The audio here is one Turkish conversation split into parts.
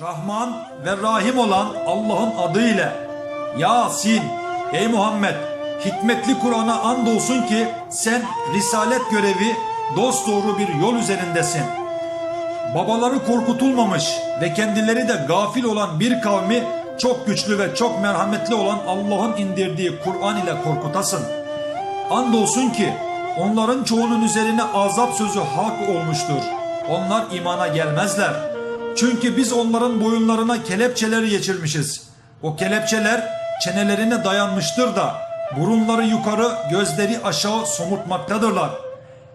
Rahman ve Rahim olan Allah'ın adıyla Yasin Ey Muhammed hikmetli Kur'an'a andolsun ki sen risalet görevi dosdoğru bir yol üzerindesin. Babaları korkutulmamış ve kendileri de gafil olan bir kavmi çok güçlü ve çok merhametli olan Allah'ın indirdiği Kur'an ile korkutasın. Andolsun ki onların çoğunun üzerine azap sözü hak olmuştur. Onlar imana gelmezler. Çünkü biz onların boyunlarına kelepçeleri geçirmişiz. O kelepçeler çenelerine dayanmıştır da burunları yukarı gözleri aşağı somurtmaktadırlar.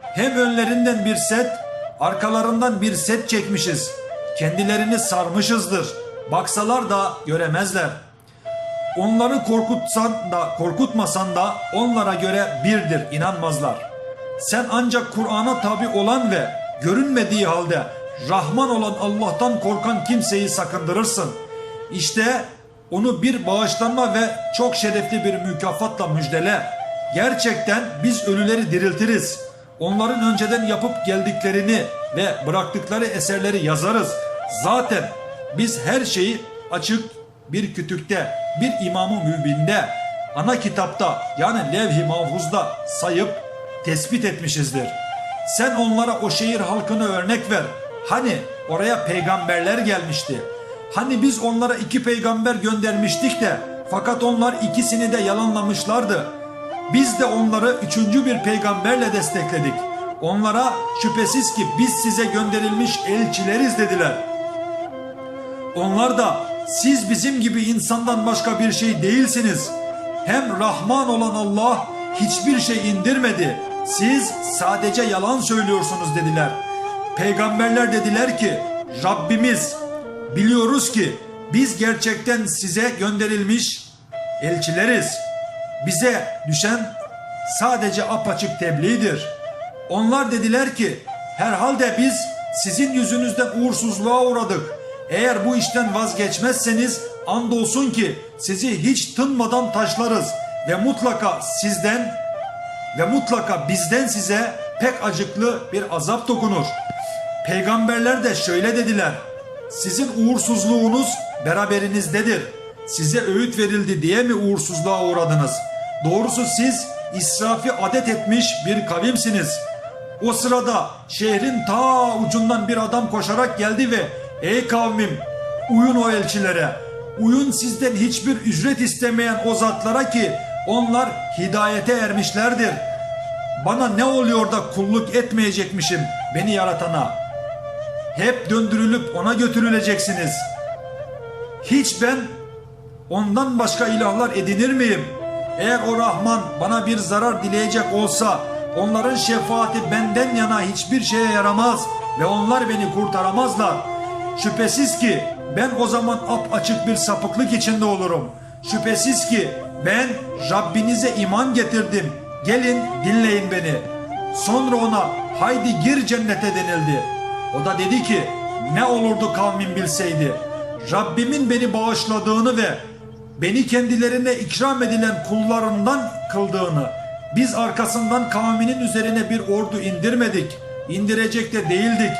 Hem önlerinden bir set arkalarından bir set çekmişiz. Kendilerini sarmışızdır. Baksalar da göremezler. Onları korkutsan da korkutmasan da onlara göre birdir inanmazlar. Sen ancak Kur'an'a tabi olan ve görünmediği halde Rahman olan Allah'tan korkan kimseyi sakındırırsın. İşte onu bir bağışlanma ve çok şerefli bir mükafatla müjdele. Gerçekten biz ölüleri diriltiriz. Onların önceden yapıp geldiklerini ve bıraktıkları eserleri yazarız. Zaten biz her şeyi açık bir kütükte, bir imamı mübinde, ana kitapta yani levh-i mahfuzda sayıp tespit etmişizdir. Sen onlara o şehir halkını örnek ver. Hani oraya peygamberler gelmişti. Hani biz onlara iki peygamber göndermiştik de fakat onlar ikisini de yalanlamışlardı. Biz de onları üçüncü bir peygamberle destekledik. Onlara şüphesiz ki biz size gönderilmiş elçileriz dediler. Onlar da siz bizim gibi insandan başka bir şey değilsiniz. Hem Rahman olan Allah hiçbir şey indirmedi. Siz sadece yalan söylüyorsunuz dediler. Peygamberler dediler ki Rabbimiz biliyoruz ki biz gerçekten size gönderilmiş elçileriz. Bize düşen sadece apaçık tebliğdir. Onlar dediler ki herhalde biz sizin yüzünüzden uğursuzluğa uğradık. Eğer bu işten vazgeçmezseniz andolsun ki sizi hiç tınmadan taşlarız ve mutlaka sizden ve mutlaka bizden size pek acıklı bir azap dokunur. Peygamberler de şöyle dediler. Sizin uğursuzluğunuz beraberinizdedir. Size öğüt verildi diye mi uğursuzluğa uğradınız? Doğrusu siz israfı adet etmiş bir kavimsiniz. O sırada şehrin ta ucundan bir adam koşarak geldi ve ''Ey kavmim uyun o elçilere, uyun sizden hiçbir ücret istemeyen o zatlara ki onlar hidayete ermişlerdir. Bana ne oluyor da kulluk etmeyecekmişim beni yaratana. Hep döndürülüp ona götürüleceksiniz. Hiç ben ondan başka ilahlar edinir miyim? Eğer o Rahman bana bir zarar dileyecek olsa onların şefaati benden yana hiçbir şeye yaramaz ve onlar beni kurtaramazlar. Şüphesiz ki ben o zaman ap açık bir sapıklık içinde olurum. Şüphesiz ki ben Rabbinize iman getirdim. Gelin dinleyin beni. Sonra ona haydi gir cennete denildi. O da dedi ki ne olurdu kavmin bilseydi. Rabbimin beni bağışladığını ve beni kendilerine ikram edilen kullarından kıldığını, biz arkasından kavminin üzerine bir ordu indirmedik, indirecek de değildik.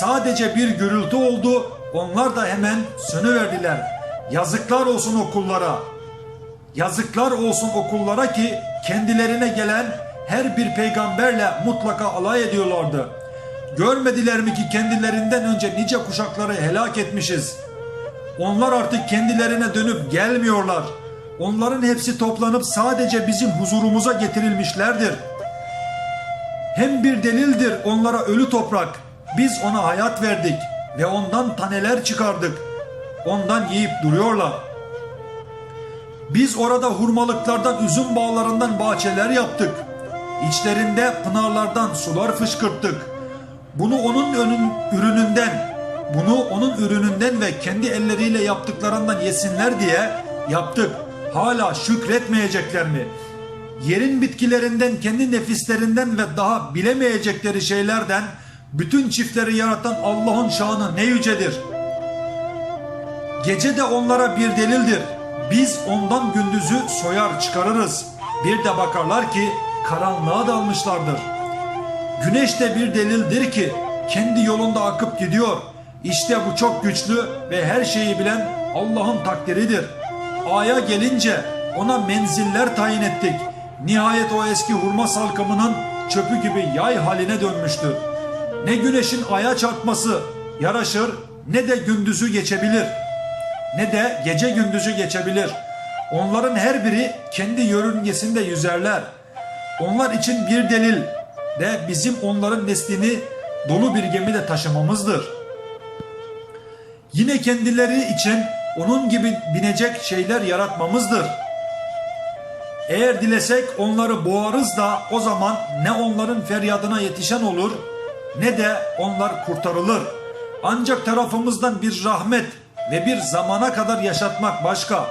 Sadece bir gürültü oldu, onlar da hemen sönüverdiler. Yazıklar olsun o kullara. Yazıklar olsun o kullara ki kendilerine gelen her bir peygamberle mutlaka alay ediyorlardı. Görmediler mi ki kendilerinden önce nice kuşakları helak etmişiz. Onlar artık kendilerine dönüp gelmiyorlar. Onların hepsi toplanıp sadece bizim huzurumuza getirilmişlerdir. Hem bir delildir onlara ölü toprak. Biz ona hayat verdik ve ondan taneler çıkardık. Ondan yiyip duruyorlar. Biz orada hurmalıklardan, üzüm bağlarından bahçeler yaptık. İçlerinde pınarlardan sular fışkırttık. Bunu onun önün, ürününden, bunu onun ürününden ve kendi elleriyle yaptıklarından yesinler diye yaptık. Hala şükretmeyecekler mi? Yerin bitkilerinden, kendi nefislerinden ve daha bilemeyecekleri şeylerden bütün çiftleri yaratan Allah'ın şanı ne yücedir. Gece de onlara bir delildir. Biz ondan gündüzü soyar çıkarırız. Bir de bakarlar ki karanlığa dalmışlardır. Güneş de bir delildir ki kendi yolunda akıp gidiyor. İşte bu çok güçlü ve her şeyi bilen Allah'ın takdiridir. A'ya gelince ona menziller tayin ettik. Nihayet o eski hurma salkımının çöpü gibi yay haline dönmüştür. Ne güneşin aya çarpması yaraşır ne de gündüzü geçebilir. Ne de gece gündüzü geçebilir. Onların her biri kendi yörüngesinde yüzerler. Onlar için bir delil de bizim onların neslini dolu bir gemide taşımamızdır. Yine kendileri için onun gibi binecek şeyler yaratmamızdır. Eğer dilesek onları boğarız da o zaman ne onların feryadına yetişen olur ne de onlar kurtarılır. Ancak tarafımızdan bir rahmet ve bir zamana kadar yaşatmak başka.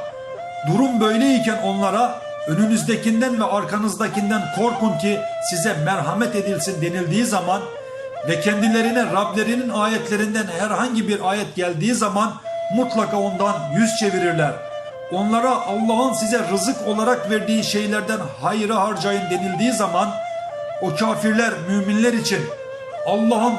Durum böyleyken onlara önünüzdekinden ve arkanızdakinden korkun ki size merhamet edilsin denildiği zaman ve kendilerine Rablerinin ayetlerinden herhangi bir ayet geldiği zaman mutlaka ondan yüz çevirirler. Onlara Allah'ın size rızık olarak verdiği şeylerden hayırı harcayın denildiği zaman o kafirler müminler için Allah'ın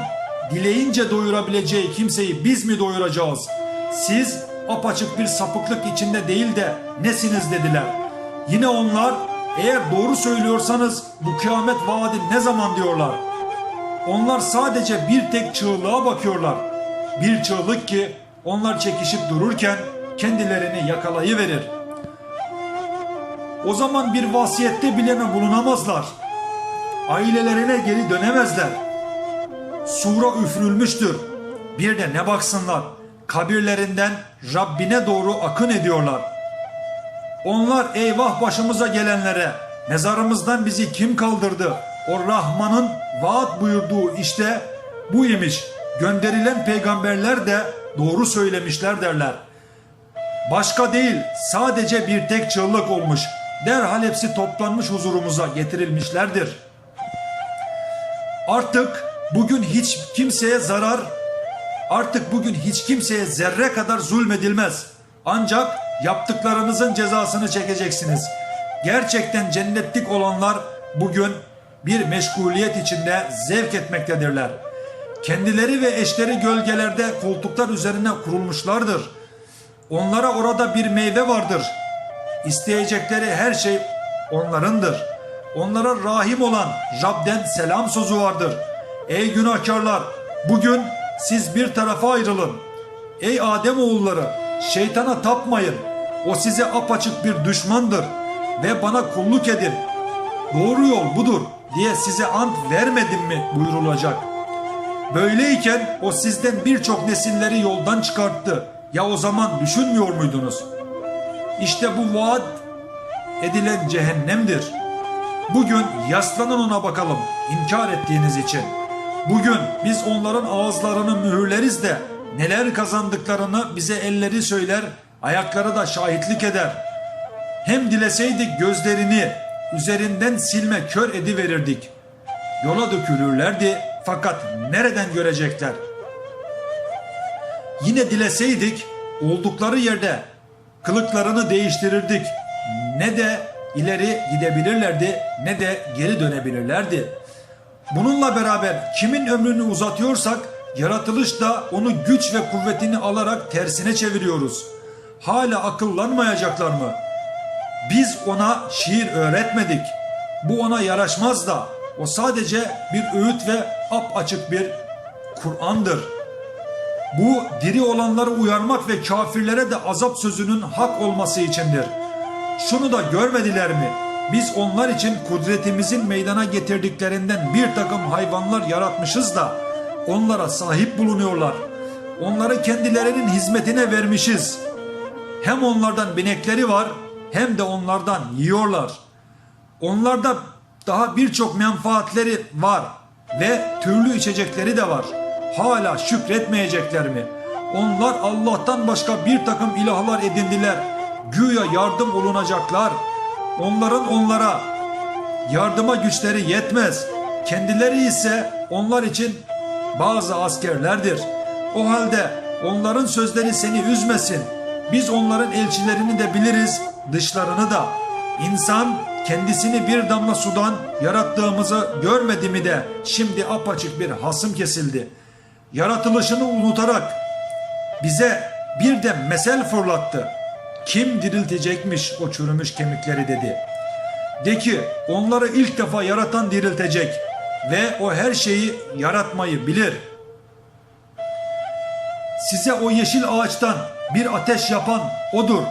dileyince doyurabileceği kimseyi biz mi doyuracağız? Siz apaçık bir sapıklık içinde değil de nesiniz dediler. Yine onlar eğer doğru söylüyorsanız bu kıyamet vaadi ne zaman diyorlar. Onlar sadece bir tek çığlığa bakıyorlar. Bir çığlık ki onlar çekişip dururken kendilerini yakalayıverir. O zaman bir vasiyette bile bulunamazlar. Ailelerine geri dönemezler. Sura üfrülmüştür. Bir de ne baksınlar. Kabirlerinden Rabbine doğru akın ediyorlar. Onlar eyvah başımıza gelenlere, mezarımızdan bizi kim kaldırdı? O Rahman'ın vaat buyurduğu işte bu imiş. Gönderilen peygamberler de doğru söylemişler derler. Başka değil, sadece bir tek çığlık olmuş. Derhal hepsi toplanmış huzurumuza getirilmişlerdir. Artık bugün hiç kimseye zarar, artık bugün hiç kimseye zerre kadar zulmedilmez. Ancak yaptıklarınızın cezasını çekeceksiniz. Gerçekten cennetlik olanlar bugün bir meşguliyet içinde zevk etmektedirler. Kendileri ve eşleri gölgelerde koltuklar üzerine kurulmuşlardır. Onlara orada bir meyve vardır. İsteyecekleri her şey onlarındır. Onlara rahim olan Rab'den selam sözü vardır. Ey günahkarlar bugün siz bir tarafa ayrılın. Ey Adem oğulları şeytana tapmayın. O size apaçık bir düşmandır ve bana kulluk edin. Doğru yol budur diye size ant vermedim mi buyurulacak. Böyleyken o sizden birçok nesilleri yoldan çıkarttı. Ya o zaman düşünmüyor muydunuz? İşte bu vaat edilen cehennemdir. Bugün yaslanın ona bakalım inkar ettiğiniz için. Bugün biz onların ağızlarını mühürleriz de neler kazandıklarını bize elleri söyler, ayakları da şahitlik eder. Hem dileseydik gözlerini üzerinden silme kör ediverirdik. Yola dökülürlerdi fakat nereden görecekler? Yine dileseydik oldukları yerde kılıklarını değiştirirdik. Ne de ileri gidebilirlerdi ne de geri dönebilirlerdi. Bununla beraber kimin ömrünü uzatıyorsak yaratılışta onu güç ve kuvvetini alarak tersine çeviriyoruz. Hala akıllanmayacaklar mı? Biz ona şiir öğretmedik. Bu ona yaraşmaz da o sadece bir öğüt ve apaçık bir Kur'an'dır. Bu diri olanları uyarmak ve kafirlere de azap sözünün hak olması içindir. Şunu da görmediler mi? Biz onlar için kudretimizin meydana getirdiklerinden bir takım hayvanlar yaratmışız da onlara sahip bulunuyorlar. Onları kendilerinin hizmetine vermişiz. Hem onlardan binekleri var hem de onlardan yiyorlar. Onlarda daha birçok menfaatleri var ve türlü içecekleri de var. Hala şükretmeyecekler mi? Onlar Allah'tan başka bir takım ilahlar edindiler. Güya yardım olunacaklar. Onların onlara yardıma güçleri yetmez. Kendileri ise onlar için bazı askerlerdir. O halde onların sözleri seni üzmesin. Biz onların elçilerini de biliriz, dışlarını da. İnsan kendisini bir damla sudan yarattığımızı görmedi mi de şimdi apaçık bir hasım kesildi. Yaratılışını unutarak bize bir de mesel fırlattı. Kim diriltecekmiş o çürümüş kemikleri dedi. De ki onları ilk defa yaratan diriltecek ve o her şeyi yaratmayı bilir. Size o yeşil ağaçtan bir ateş yapan odur.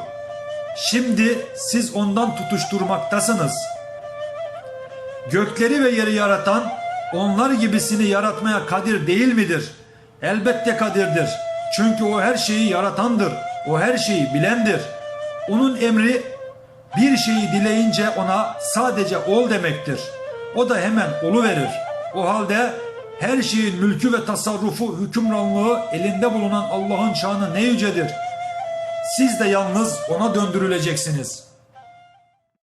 Şimdi siz ondan tutuşturmaktasınız. Gökleri ve yeri yaratan onlar gibisini yaratmaya kadir değil midir? Elbette kadirdir. Çünkü o her şeyi yaratandır. O her şeyi bilendir. Onun emri bir şeyi dileyince ona sadece ol demektir. O da hemen olu verir. O halde her şeyin mülkü ve tasarrufu, hükümranlığı elinde bulunan Allah'ın şanı ne yücedir. Siz de yalnız ona döndürüleceksiniz.''